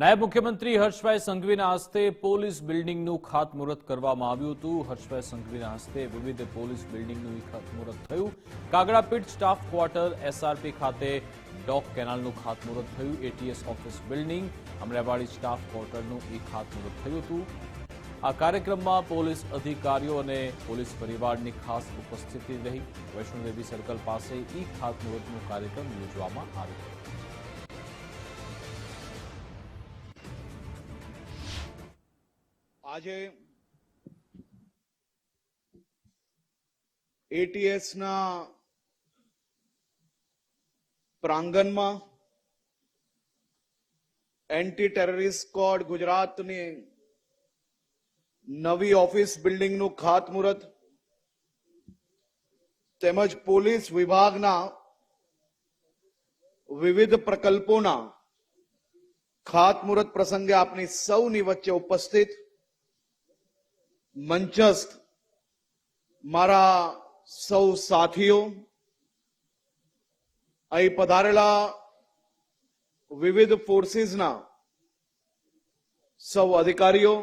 નાયબ મુખ્યમંત્રી હર્ષભાઈ સંઘવીના હસ્તે પોલીસ બિલ્ડિંગનું ખાતમુહૂર્ત કરવામાં આવ્યું હતું. હર્ષભાઈ સંઘવીના હસ્તે વિવિધ પોલીસ બિલ્ડિંગનું ખાતમુહૂર્ત થયું. કાગડાપીઠ સ્ટાફ ક્વાર્ટર એસઆરપી ખાતે ડોક કેનાલનું ખાતમુહૂર્ત થયું. ATS office building, Amraiwadi staff ક્વાર્ટરનું ઈ ખાતમુહૂર્ત થયું હતું. આ કાર્યક્રમમાં પોલીસ અધિકારીઓ અને પોલીસ પરિવારની ખાસ ઉપસ્થિતિ રહી. વૈષ્ણોદેવી સર્કલ પાસે ઈ ખાતમુહૂર્તનું કાર્યક્રમ યોજવામાં આવ્યો આજે એટીએસ ના પ્રાંગણમાં એન્ટી ટેરરિસ્ટ સ્કોડ ગુજરાતની નવી ઓફિસ બિલ્ડિંગનું ખાતમુહૂર્ત તેમજ પોલીસ વિભાગના વિવિધ પ્રકલ્પોના ખાતમુહૂર્ત પ્રસંગે આપની સૌની વચ્ચે ઉપસ્થિત મંચસ્થ મારા સૌ સાથીઓ, અહીં પધારેલા વિવિધ ફોર્સીસના સૌ અધિકારીઓ,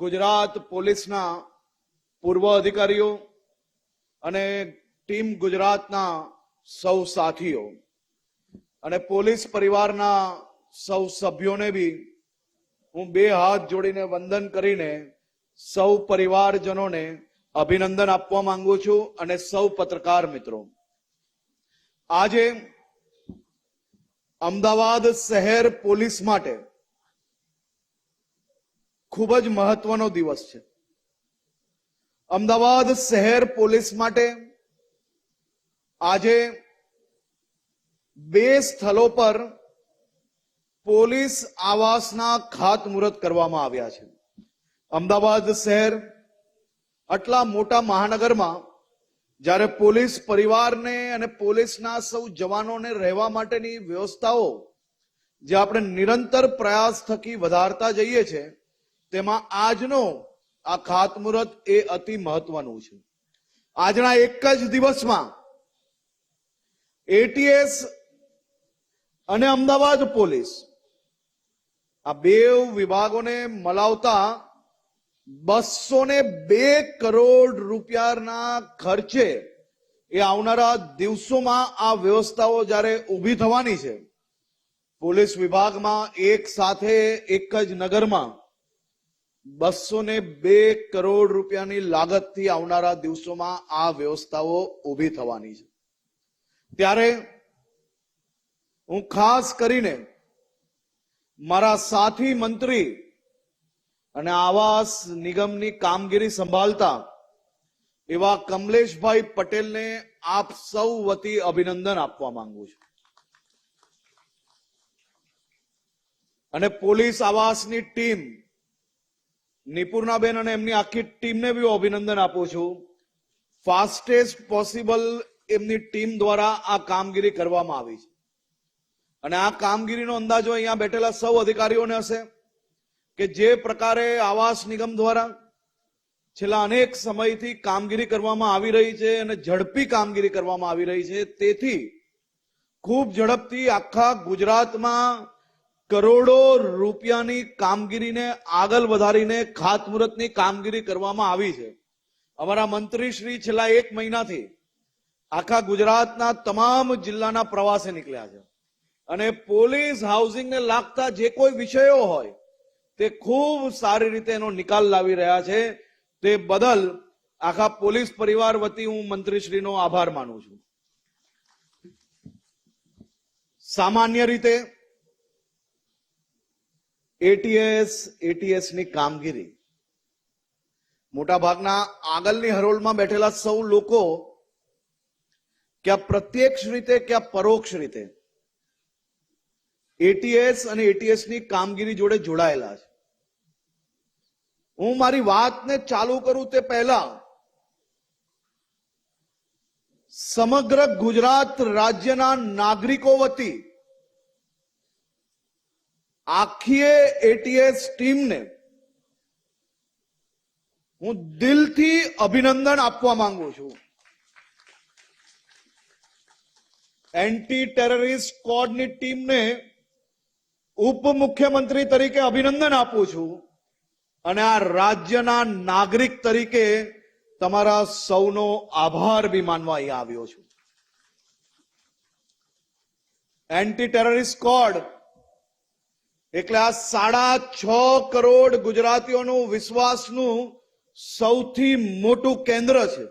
ગુજરાત પોલીસના પૂર્વ અધિકારીઓ અને ટીમ ગુજરાતના સૌ સાથીઓ અને પોલીસ પરિવારના સૌ સભ્યોને બી હું બે હાથ જોડીને વંદન કરીને સૌ પરિવારજનોને અભિનંદન આપવા માંગુ છું અને સૌ પત્રકાર મિત્રો. આજે અમદાવાદ શહેર પોલીસ માટે ખૂબ જ મહત્વનો દિવસ છે. અમદાવાદ શહેર પોલીસ માટે આજે બે સ્થળો પર પોલીસ આવાસના ખાતમુહૂર્ત કરવામાં આવ્યા છે. અમદાવાદ શહેર, આટલા મોટા મહાનગરમાં જ્યારે પોલીસ પરિવારને અને પોલીસના સૌ જવાનોને રહેવા માટેની વ્યવસ્થાઓ જે આપણે નિરંતર પ્રયાસ થકી વધારતા જઈએ છીએ, તેમાં આજનો આ ખાતમુહૂર્ત એ અતિ મહત્વનું છે. આજના એક જ દિવસમાં એટીએસ અને અમદાવાદ પોલીસ આ બે વિભાગોને મલાવતા બસો ને બે કરોડ રૂપિયાના ખર્ચે એ આવનારા દિવસોમાં આ વ્યવસ્થાઓ જ્યારે ઊભી થવાની છે, પોલીસ વિભાગમાં એક સાથે એક જ નગરમાં બસો ને બે કરોડ રૂપિયાની લાગતથી આવનારા દિવસોમાં આ વ્યવસ્થાઓ ઊભી થવાની છે. ત્યારે હું ખાસ કરીને મારા સાથી મંત્રી અને આવાસ નિગમની કામગીરી સંભાળતા એવા કમલેશભાઈ પટેલને આપ સૌ વતી અભિનંદન આપવા માંગુ છું. અને પોલીસ આવાસની ટીમ નિપુર્ણાબેન અને એમની આખી ટીમને બી અભિનંદન આપું છું. ફાસ્ટેસ્ટ પોસિબલ એમની ટીમ દ્વારા આ કામગીરી કરવામાં આવી છે. અને આ કામગીરીનો અંદાજો અહીંયા બેઠેલા સૌ અધિકારીઓને હશે. કે જે પ્રકારે આવાસ નિગમ દ્વારા છેલ્લા અનેક સમયથી કામગીરી કરવામાં આવી રહી છે અને ઝડપી કામગીરી કરવામાં આવી રહી છે, તેથી ખૂબ ઝડપથી આખા ગુજરાતમાં કરોડો રૂપિયાની કામગીરીને આગળ વધારીને ખાતમુહૂર્તની કામગીરી કરવામાં આવી છે. અમારા મંત્રી શ્રી છેલ્લા એક મહિનાથી આખા ગુજરાતના તમામ જિલ્લાના પ્રવાસે નીકળ્યા છે. અને પોલીસ હાઉસિંગને લાગતા જે કોઈ વિષયો હોય તે ખૂબ સારી રીતે એનો નિકાલ લાવી રહ્યા છે. તે બદલ આખા પોલીસ પરિવાર વતી હું મંત્રીશ્રીનો આભાર માનું છું. સામાન્ય રીતે એટીએસ એટીએસની કામગીરી મોટાભાગના આગળની હરોળમાં બેઠેલા સૌ લોકો ક્યાં પ્રત્યક્ષ રીતે, ક્યાં પરોક્ષ રીતે એટીએસ અને એટીએસની કામગીરી જોડે જોડાયેલા છે. હું મારી વાતને ચાલુ કરું તે પહેલા સમગ્ર ગુજરાત રાજ્યના નાગરિકો વતી આખીએ એટીએસ ટીમને હું દિલથી અભિનંદન આપવા માંગુ છું. એન્ટી ટેરરિસ્ટ સ્કોડની ટીમને ઉપમુખ્યમંત્રી તરીકે અભિનંદન આપું છું. અને આ રાજ્યના નાગરિક તરીકે તમારા સૌનો આભાર બી માનવા આવ્યો છું. એન્ટી ટેરરિસ્ટ સ્કોડ એટલે આ સાડા છ કરોડ ગુજરાતીઓનું વિશ્વાસનું સૌથી મોટું કેન્દ્ર છે.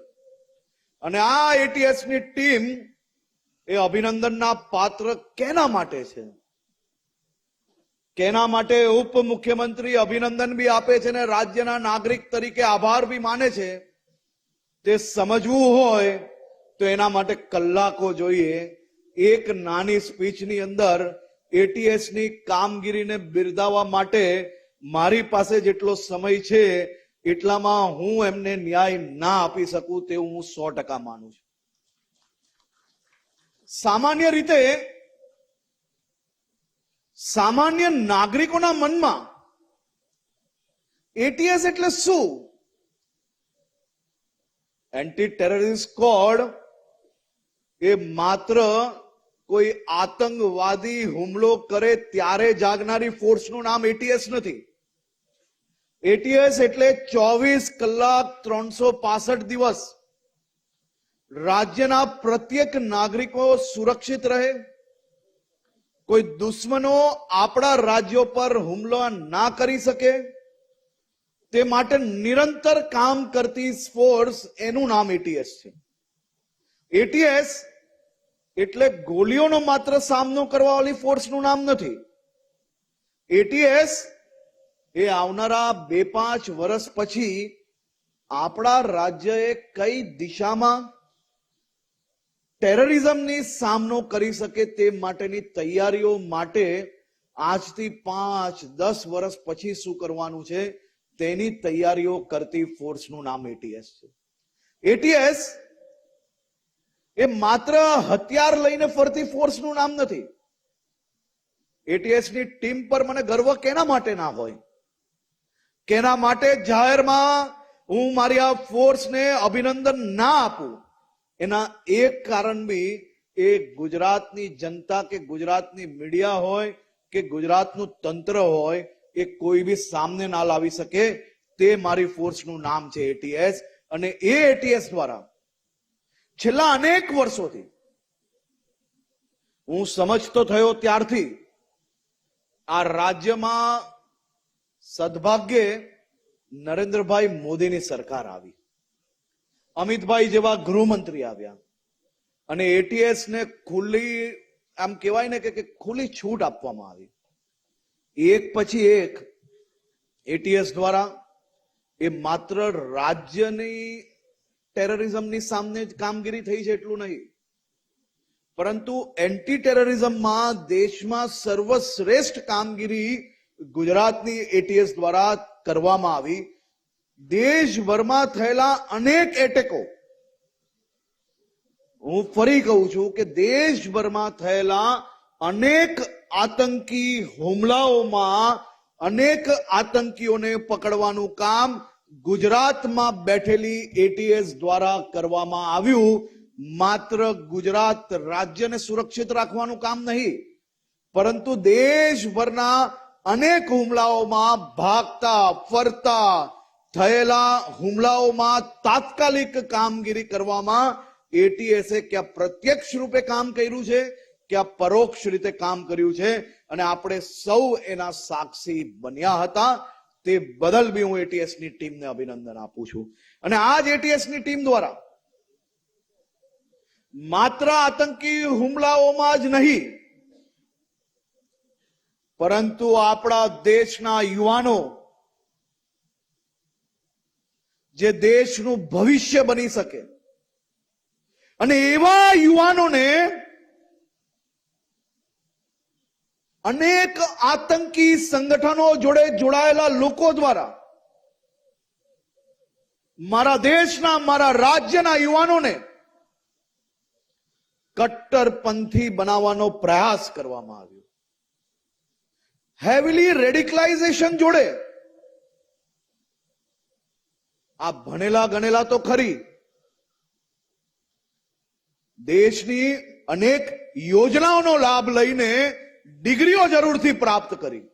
અને આ એટીએસની ટીમ એ અભિનંદનના પાત્ર કેના માટે છે? કેના માટે ઉપ મુખ્યમંત્રી અભિનંદન બી આપે છે અને રાજ્યના નાગરિક તરીકે આભાર બી માને છે, તે સમજવું હોય તો એના માટે કલાકો જોઈએ. એક નાની સ્પીચની અંદર એટીએસની કામગીરીને બિરદાવવા માટે મારી પાસે જેટલો સમય છે, એટલામાં હું એમને ન્યાય ના આપી શકું તેવું હું સો ટકા માનું છું. સામાન્ય રીતે સામાન્ય નાગરિકોના મનમાં એટીએસ એટલે શું? એન્ટી ટેરરિસ્ટ કોડ એ માત્ર કોઈ આતંકવાદી હુમલો કરે ત્યારે જાગનારી ફોર્સનું નામ એટીએસ નથી. એટીએસ એટલે ચોવીસ કલાક ત્રણસો પાસઠ દિવસ રાજ્યના પ્રત્યેક નાગરિકો સુરક્ષિત રહે કોઈ દુશ્મનો આપણા રાજ્યો પર હુમલો ના કરી શકે? તે માટે નિરંતર કામ કરતી ફોર્સ એનું નામ એટીએસ છે. એટીએસ એટલે ગોળીઓનો માત્ર સામનો કરવા વાળી ફોર્સનું નામ નથી. એટીએસ એ આવનારા બે પાંચ વર્ષ પછી આપણા રાજ્યએ કઈ દિશામાં ટેરરિઝમની સામનો કરી શકે તે માટેની તૈયારીઓ માટે આજથી પાંચ, દસ વર્ષ પછી શું કરવાનું છે તેની તૈયારીઓ કરતી ફોર્સનું નામ એટીએસ છે. એટીએસ એ માત્ર હથિયાર લઈને ફરતી ફોર્સનું નામ નથી. એટીએસની ટીમ પર મને ગર્વ કેના માટે ના હોય? કેના માટે જાહેરમાં હું મારી આ ફોર્સને અભિનંદન ના આપું? એના એક કારણ બી એ ગુજરાતની જનતા કે ગુજરાતની મીડિયા હોય કે ગુજરાતનું તંત્ર હોય એ કોઈ બી સામને ના લાવી શકે, તે મારી ફોર્સનું નામ છે એટીએસ અને એ એટીએસ દ્વારા છેલ્લા અનેક વર્ષોથી હું સમજતો થયો ત્યારથી આ રાજ્યમાં સદભાગ્યે નરેન્દ્રભાઈ મોદીની સરકાર આવી. અમિતભાઈ જેવા ગૃહમંત્રી આવ્યા. અને એટીએસ ને ખુલ્લી, આમ કહેવાય ને કે ખુલ્લી છૂટ આપવામાં આવી. એક પછી એક એટીએસ દ્વારા એ માત્ર રાજ્યની ટેરરિઝમની સામે જ કામગીરી થઈ છે એટલું નહીં. પરંતુ એન્ટી ટેરરિઝમમાં દેશમાં સર્વશ્રેષ્ઠ કામગીરી ગુજરાતની એટીએસ દ્વારા કરવામાં આવી. દેશભરમાં થયેલા અનેક એટેકો. હું ફરી કહું છું કે દેશભરમાં થયેલા અનેક આતંકી હુમલાઓમાં અનેક આતંકીઓને પકડવાનું કામ ગુજરાતમાં બેઠેલી એટીએસ દ્વારા કરવામાં આવ્યું. માત્ર ગુજરાત રાજ્યને સુરક્ષિત રાખવાનું કામ નહીં, પરંતુ દેશભરના અનેક હુમલાઓમાં ભાગતા, ફરતા થયેલા હુમલાઓમાં તાત્કાલિક કામગીરી કરવામાં એટીએસે ક્યાં પ્રત્યક્ષ રૂપે કામ કર્યું છે, ક્યાં પરોક્ષ રીતે કામ કર્યું છે, અને આપણે સૌ એના સાક્ષી બન્યા હતા, તે બદલ બી હું એટીએસની ટીમને અભિનંદન આપું છું. અને આ જ એટીએસની ટીમ દ્વારા માત્ર આતંકી હુમલાઓમાં જ નહીં, પરંતુ આપણા દેશના યુવાનો જે દેશનું ભવિષ્ય બની શકે. અને એવા યુવાનોને અનેક આતંકી સંગઠનો જોડે જોડાયેલા લોકો દ્વારા મારા દેશના, મારા રાજ્યના યુવાનોને કટ્ટરપંથી બનાવવાનો પ્રયાસ કરવામાં આવ્યો. હેવીલી રેડિકલાઇઝેશન જોડે આ ભણેલા ગણેલા તો ખરી. દેશની અનેક યોજનાઓનો લાભ લઈને ડિગ્રીઓ જરૂરથી પ્રાપ્ત કરી.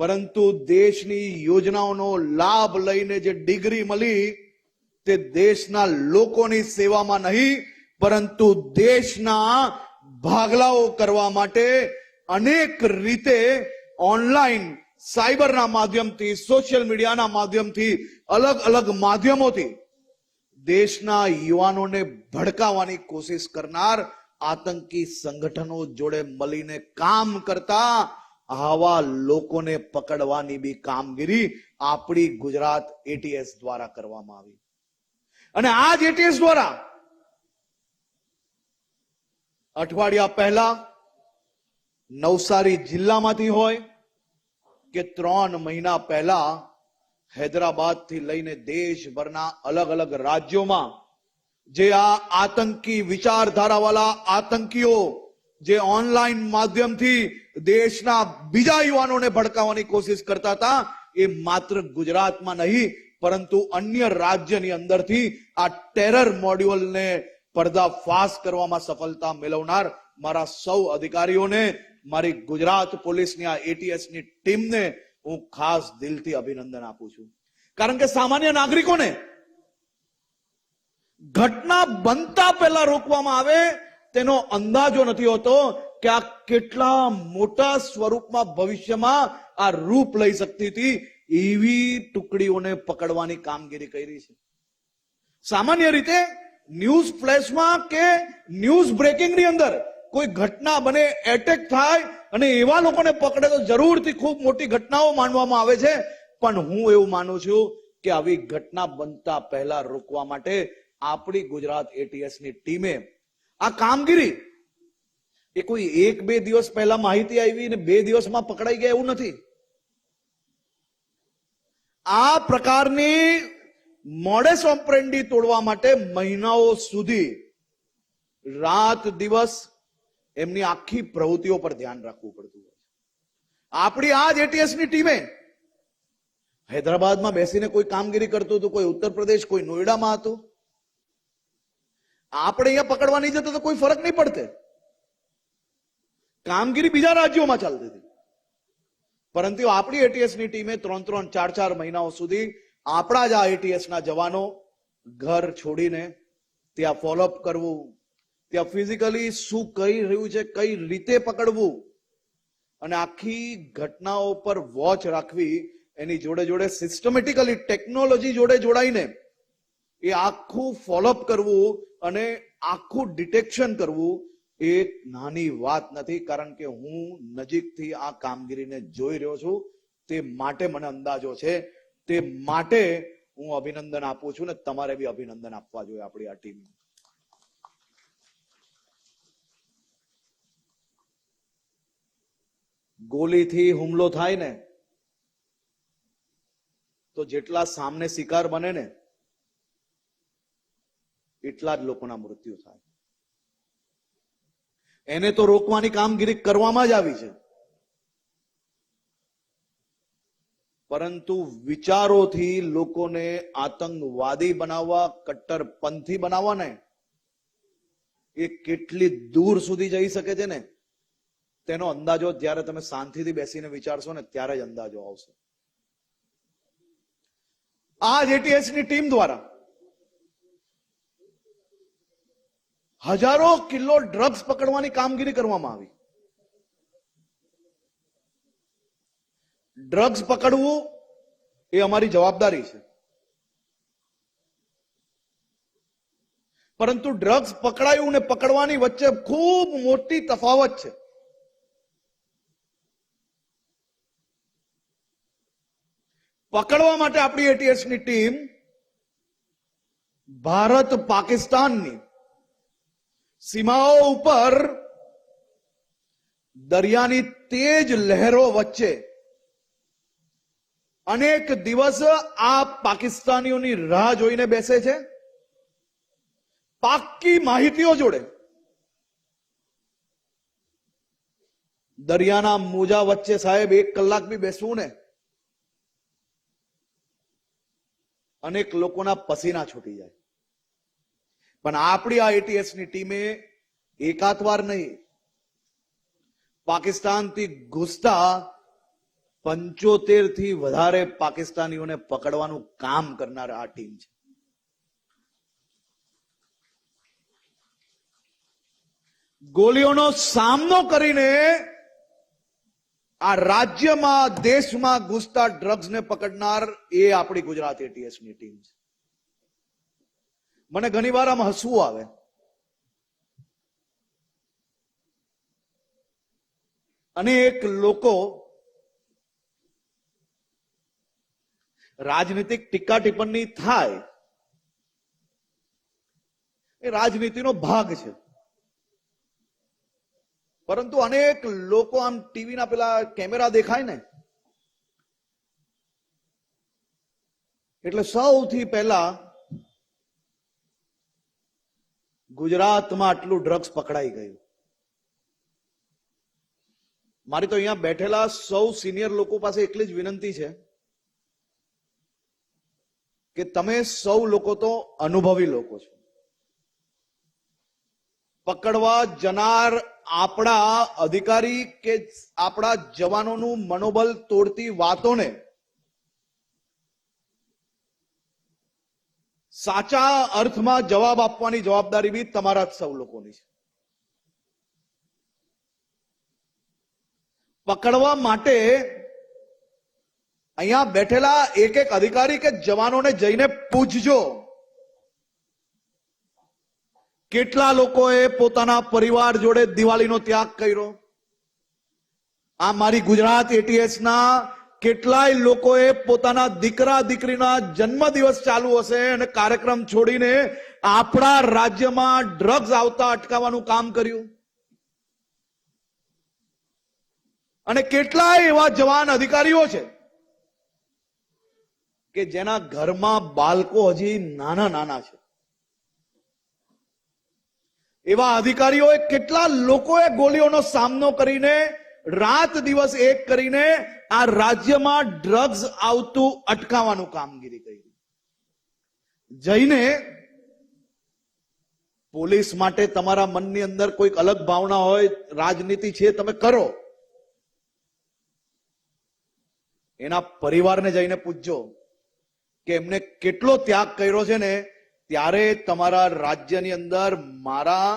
પરંતુ દેશની યોજનાઓનો લાભ લઈને જે ડિગ્રી મળી તે દેશના લોકોની સેવામાં નહીં, પરંતુ દેશના ભાગલાઓ કરવા માટે અનેક રીતે ઓનલાઈન સાયબરના માધ્યમથી, સોશિયલ મીડિયાના માધ્યમથી, અલગ અલગ માધ્યમોથી દેશના યુવાનોને ભડકાવાની કોશિશ કરનાર આતંકી સંગઠનો જોડે મળીને કામ કરતા આવા લોકોને પકડવાની બી કામગીરી આપણી ગુજરાત એટીએસ દ્વારા કરવામાં આવી. અને આ જ એટીએસ દ્વારા અઠવાડિયા પહેલા નવસારી જિલ્લામાંથી હોય કે ત્રણ મહિના પહેલા હૈદરાબાદથી લઈને દેશભરના અલગ અલગ રાજ્યોમાં જે આ આતંકી વિચારધારાવાળા આતંકીઓ જે ઓનલાઈન માધ્યમથી દેશના બીજા યુવાનોને ભડકાવવાની કોશિશ કરતા હતા, એ માત્ર ગુજરાતમાં નહીં, પરંતુ અન્ય રાજ્યની અંદરથી આ ટેરર મોડ્યુલને ફાસ કરવામાં સફળતા મેળવનાર મારા સૌ અધિકારીઓને મારી ગુજરાત પોલીસની આ એટીએસની ટીમને હું ખાસ દિલથી અભિનંદન આપું છું. કારણ કે સામાન્ય નાગરિકોને ઘટના બનતા પહેલા રોકવામાં આવે, તેનો અંદાજો નથી હોતો કે આ કેટલા મોટા સ્વરૂપમાં ભવિષ્યમાં આ રૂપ લઈ શકતી હતી, એવી ટુકડીઓને પકડવાની કામગીરી કરી છે. સામાન્ય રીતે ન્યૂઝ ફ્લેશમાં કે ન્યૂઝ બ્રેકિંગની અંદર કોઈ ઘટના બને એટેક થાય અને એવા લોકોને પકડે તો જરૂરથી ખૂબ મોટી ઘટનાઓ માનવામાં આવે છે. પણ હું એવું માનું છું કે આવી ઘટના બનતા પહેલા રોકવા માટે આપણી ગુજરાત એટીએસની ટીમે આ કામગીરી એ કોઈ એક બે દિવસ પહેલા માહિતી આવી ને બે દિવસમાં પકડાઈ ગયા એવું નથી. આ પ્રકારની મોડેસ ઓપરેન્ડી તોડવા માટે મહિનાઓ સુધી રાત દિવસ એમની આખી પ્રવૃત્તિઓ પર ધ્યાન રાખવું પડતું હોય છે. આપણી આ જ એટીએસની ટીમે હૈદરાબાદમાં બેસીને કોઈ કામગીરી કરતું હતું, કોઈ ઉત્તર પ્રદેશ કોઈ નોઈડામાં હતું. આપણે અહીંયા પકડવા નહીં જતો તો કોઈ ફરક નહીં પડતે. કામગીરી બીજા રાજ્યોમાં ચાલતી હતી. પરંતુ આપણી એટીએસની ટીમે ત્રણ ત્રણ ચાર ચાર મહિનાઓ સુધી આપણા જ આ એટીએસ ના જવાનો ઘર છોડીને ત્યાં ફોલોઅપ કરવું ત્યાં ફિઝિકલી શું કરી રહ્યું છે, કઈ રીતે પકડવું? અને આખી ઘટનાઓ પર વોચ રાખવી, એની જોડે જોડે સિસ્ટમેટિકલી ટેકનોલોજી જોડે જોડાઈને એ આખું ફોલોઅપ કરવું અને આખું ડિટેક્શન કરવું એ નાની વાત નથી, કારણ કે હું નજીકથી આ કામગીરીને જોઈ રહ્યો છું. તે માટે મને અંદાજો છે. તે માટે હું અભિનંદન આપું છું ને તમારે બી અભિનંદન આપવા જોઈએ આપણી આ ટીમ. ગોલીથી હુમલો થાય ને, તો જેટલા સામને શિકાર બને ને, એટલા જ લોકોના મૃત્યુ થાય. એને તો રોકવાની કામગીરી કરવામાં જ આવી છે. પરંતુ વિચારોથી લોકોને આતંકવાદી બનાવવા, કટ્ટરપંથી બનાવવા ને એ કેટલી દૂર સુધી જઈ શકે છે ને? તેનો અંદાજો જ્યારે તમે શાંતિથી બેસીને વિચારશો ને ત્યારે જ અંદાજો આવશે. આ જેટીએસની ટીમ દ્વારા હજારો કિલો ડ્રગ્સ પકડવાની કામગીરી કરવામાં આવી. ડ્રગ્સ પકડવું એ અમારી જવાબદારી છે. પરંતુ ડ્રગ્સ પકડાયું ને પકડવાની વચ્ચે ખૂબ મોટી તફાવત છે. પકડવા માટે આપણી એટીએસની ટીમ ભારત પાકિસ્તાનની સીમાઓ ઉપર દરિયાની તેજ લહેરો વચ્ચે અનેક દિવસ આ પાકિસ્તાનીઓની રાહ જોઈને બેસે છે. પાકી માહિતીઓ જોડે દરિયાના મોજા વચ્ચે સાહેબ એક કલાક બી બેસવું ને અનેક લોકોના પસીના છૂટી જાય. પણ આપણી આ એટીએસની ટીમે એકાત વાર નહીં, પાકિસ્તાનથી ઘૂસતા પંચોતેરથી વધારે પાકિસ્તાનીઓને પકડવાનું કામ કરનાર આ ટીમ છે. ગોલીઓનો સામનો કરીને આ રાજ્યમાં, દેશમાં ઘૂસતા ડ્રગ્સને પકડનાર એ આપણી ગુજરાત એટીએસની ટીમ છે. મને ઘણી વાર આમ હસવું આવે. અનેક લોકો રાજનીતિક ટીકા ટિપ્પણી થાય. એ રાજનીતિનો ભાગ છે. પરંતુ અનેક લોકો આમ ટીવીના પેલા કેમેરા દેખાય ને. એટલે સૌથી પહેલા ગુજરાતમાં આટલું ડ્રગ્સ પકડાઈ ગયું. મારી તો અહીંયા બેઠેલા સૌ સિનિયર લોકો પાસે એટલી જ વિનંતી છે કે તમે સૌ લોકો તો અનુભવી લોકો છો. પકડવા જનાર આપણા અધિકારી કે આપણા જવાનોનું મનોબલ તોડતી વાતોને સાચા અર્થમાં જવાબ આપવાની જવાબદારી બી તમારા જ સૌ લોકોની છે. પકડવા માટે અહીંયા બેઠેલા એક એક અધિકારી કે જવાનોને જઈને પૂછજો. કેટલા લોકોએ પોતાના પરિવાર જોડે દિવાળીનો ત્યાગ કર્યો? આ મારી ગુજરાત એટીએસ ના કેટલાય લોકોએ પોતાના દીકરા, દીકરીના જન્મદિવસ ચાલુ હશે અને કાર્યક્રમ છોડીને આપણા રાજ્યમાં ડ્રગ્સ આવતા અટકાવવાનું કામ કર્યું. અને કેટલાય એવા જવાન અધિકારીઓ છે કે જેના ઘરમાં બાળકો હજી નાના નાના છે. એવા અધિકારીઓએ કેટલા લોકોએ ગોળીઓનો સામનો કરીને, રાત દિવસ એક કરીને આ રાજ્યમાં ડ્રગ્સ આવતું અટકાવવાનું કામગીરી કરી. જઈને પોલીસ માટે તમારા મનની અંદર કોઈક અલગ ભાવના હોય, રાજનીતિ છે, તમે કરો. એના પરિવારને જઈને પૂછજો કે એમને કેટલો ત્યાગ કર્યો છે ને ત્યારે તમારા રાજ્યની અંદર મારા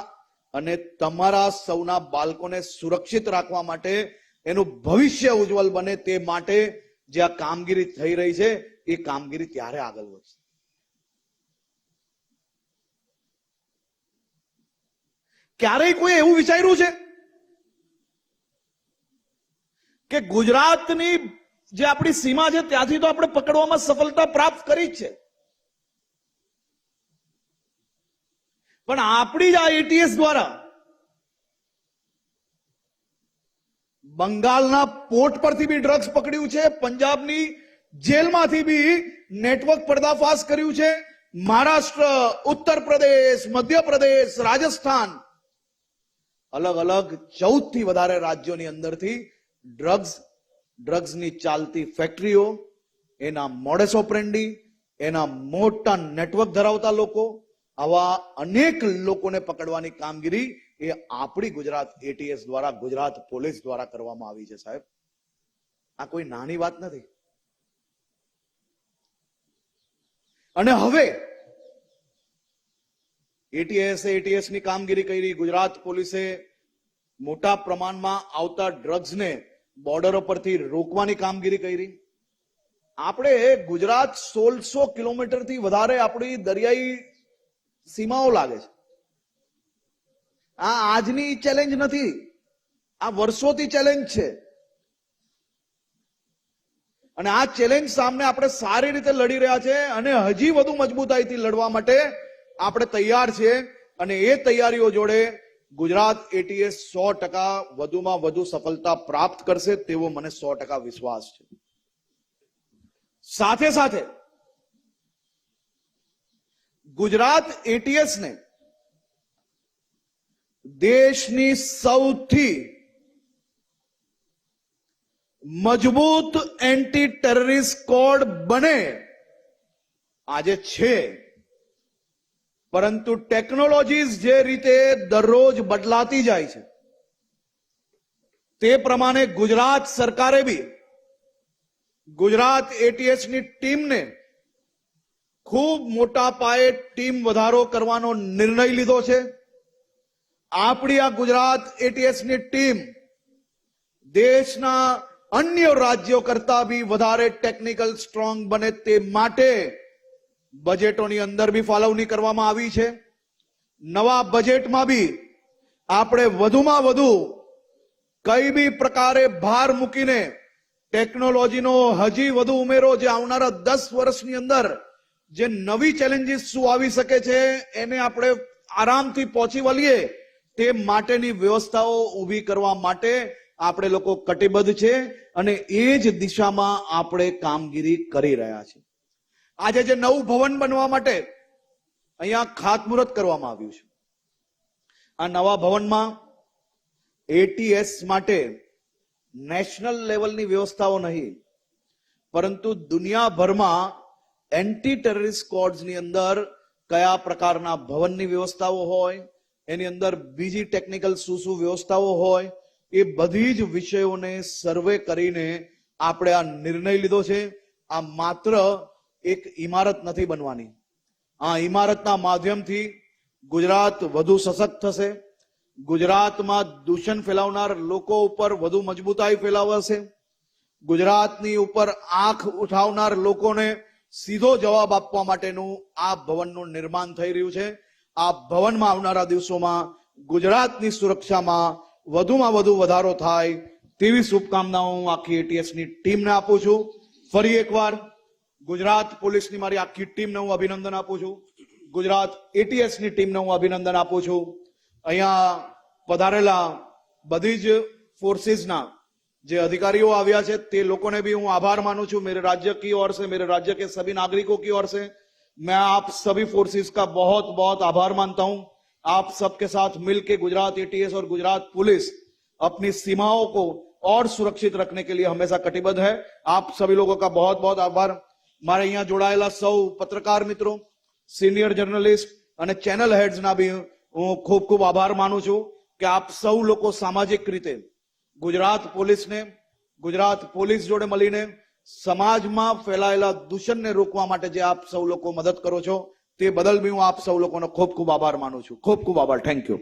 અને તમારા સૌના બાળકોને સુરક્ષિત રાખવા માટે એનું ભવિષ્ય ઉજ્જવલ બને તે માટે જે આ કામગીરી થઈ રહી છે, એ કામગીરી ત્યારે આગળ વધશે. ક્યારેય કોઈ એવું વિચાર્યું છે કે ગુજરાતની જે આપણી સીમા છે, ત્યાંથી તો આપણે પકડવામાં સફળતા પ્રાપ્ત કરી જ છે. પણ આપણી જ આ એટીએસ દ્વારા બંગાળના પોર્ટ પરથી બી ડ્રગ્સ પકડ્યું છે, પંજાબની જેલમાંથી બી નેટવર્ક પર્દાફાશ કર્યું છે, મહારાષ્ટ્ર ઉત્તર પ્રદેશ મધ્યપ્રદેશ, રાજસ્થાન, અલગ અલગ ચૌદથી વધારે રાજ્યોની અંદરથી ડ્રગ્સ, ડ્રગ્સની ચાલતી ફેક્ટરીઓ, એના મોડેસ ઓપરેન્ડી, એના મોટા નેટવર્ક ધરાવતા લોકો આવા અનેક લોકોને પકડવાની કામગીરી એ આપણી ગુજરાત એટીએસ દ્વારા, ગુજરાત પોલીસ દ્વારા કરવામાં આવી છે, સાહેબ. આ કોઈ નાની વાત નથી. અને હવે એટીએસ એટીએસની કામગીરી કરી, ગુજરાત પોલીસે મોટા પ્રમાણમાં આવતા ડ્રગ્સને બોર્ડરો પરથી રોકવાની કામગીરી કરી. આપણે ગુજરાત સોળસો કિલોમીટરથી વધારે આપણી દરિયાઈ સીમાઓ લાગે છે. આ આજની ચેલેન્જ નથી. આ વર્ષોથી ચેલેન્જ છે. અને આ ચેલેન્જ સામે આપણે સારી રીતે લડી રહ્યા છે અને હજી વધુ મજબૂતાઈથી લડવા માટે આપણે તૈયાર છે અને એ તૈયારીઓ જોડે ગુજરાત એટીએસ સો ટકા વધુમાં વધુ સફળતા પ્રાપ્ત કરશે તેવો મને સો ટકા વિશ્વાસ છે. સાથે સાથે ગુજરાત એટીએસ ને દેશની સૌથી મજબૂત એન્ટી ટેરરિસ્ટ કોડ બને આજે છે. પરંતુ ટેકનોલોજીસ જે રીતે દરરોજ બદલાતી જાય છે, તે પ્રમાણે ગુજરાત સરકારે બી ગુજરાત એટીએસની ટીમને ખૂબ મોટા પાયે ટીમ વધારો કરવાનો નિર્ણય લીધો છે. આપણી આ ગુજરાત એટીએસની ટીમ દેશના અન્ય રાજ્યો કરતા બી વધારે ટેકનિકલ સ્ટ્રોંગ બને તે માટે બજેટોની અંદર બી ફાળવણી કરવામાં આવી છે. નવા બજેટમાં બી આપણે વધુમાં વધુ કઈ બી પ્રકારે ભાર મૂકીને ટેકનોલોજીનો હજી વધુ ઉમેરો જે આવનારા દસ વર્ષની અંદર જે નવી ચેલેન્જીસ શું આવી શકે છે, એને આપણે આરામથી પહોંચી વળીએ, તે માટેની વ્યવસ્થાઓ ઊભી કરવા માટે આપણે લોકો કટિબદ્ધ છે અને એ જ દિશામાં આપણે કામગીરી કરી રહ્યા છીએ. આજે જે નવું ભવન બનવા માટે અહીંયા ખાતમુહૂર્ત કરવામાં આવ્યું છે. આ નવા ભવનમાં એટીએસ માટે નેશનલ લેવલની વ્યવસ્થાઓ નહીં, પરંતુ દુનિયાભરમાં એન્ટી ટેરરિસ્ટ કોડ્સની અંદર કયા પ્રકારના ભવનની વ્યવસ્થાઓ હોય, એની અંદર બીજી ટેકનિકલ શું શું વ્યવસ્થાઓ હોય, એ બધી જ વિષયોને સર્વે કરીને આપણે આ નિર્ણય લીધો છે. આ માત્ર એક ઇમારત નથી બનવાની. આ ઇમારતના માધ્યમથી ગુજરાત વધુ સશક્ત થશે. ગુજરાતમાં દૂષણ ફેલાવનાર લોકો ઉપર વધુ મજબૂતાઈ ફેલાવશે. ગુજરાતની ઉપર આંખ ઉઠાવનાર લોકોને સીધો જવાબ આપવા માટેનું આ ભવનનું નિર્માણ થઈ રહ્યું છે. આ ભવનમાં આવનારા દિવસોમાં ગુજરાતની સુરક્ષામાં વધુમાં વધુ વધારો થાય તેવી શુભકામનાઓ હું આખી એટીએસની ટીમને આપું છું. ફરી એકવાર ગુજરાત પોલીસની મારી આખી ટીમને હું અભિનંદન આપું છું. ગુજરાત એટીએસની ટીમને હું અભિનંદન આપું છું. અહીંયા પધારેલા બધી જ ફોર્સિસના જે अधिकारियों આવ્યા છે તે લોકોને भी હું आभार मानूं છું मेरे राज्य की ओर से मेरे राज्य के सभी नागरिकों की ओर से मैं आप सभी फोर्सेस का बहुत बहुत आभार मानता हूं आप सबके साथ मिलकर गुजरात एटीएस और गुजरात पुलिस अपनी सीमाओं को और सुरक्षित रखने के लिए हमेशा कटिबद्ध है आप सभी लोगों का बहुत बहुत आभार મારે અહીંયા જોડાયેલા સૌ પત્રકાર મિત્રો સિનિયર જર્નલિસ્ટ અને ચેનલ હેડ્સના બી હું ખૂબ ખૂબ આભાર માનું છું કે આપ સૌ લોકો સામાજિક રીતે ગુજરાત પોલીસને, ગુજરાત પોલીસ જોડે મળીને સમાજમાં ફેલાયેલા દૂષણને રોકવા માટે જે આપ સૌ લોકો મદદ કરો છો, તે બદલ બી હું આપ સૌ લોકોનો ખૂબ ખૂબ આભાર માનું છું. ખૂબ ખૂબ આભાર. Thank you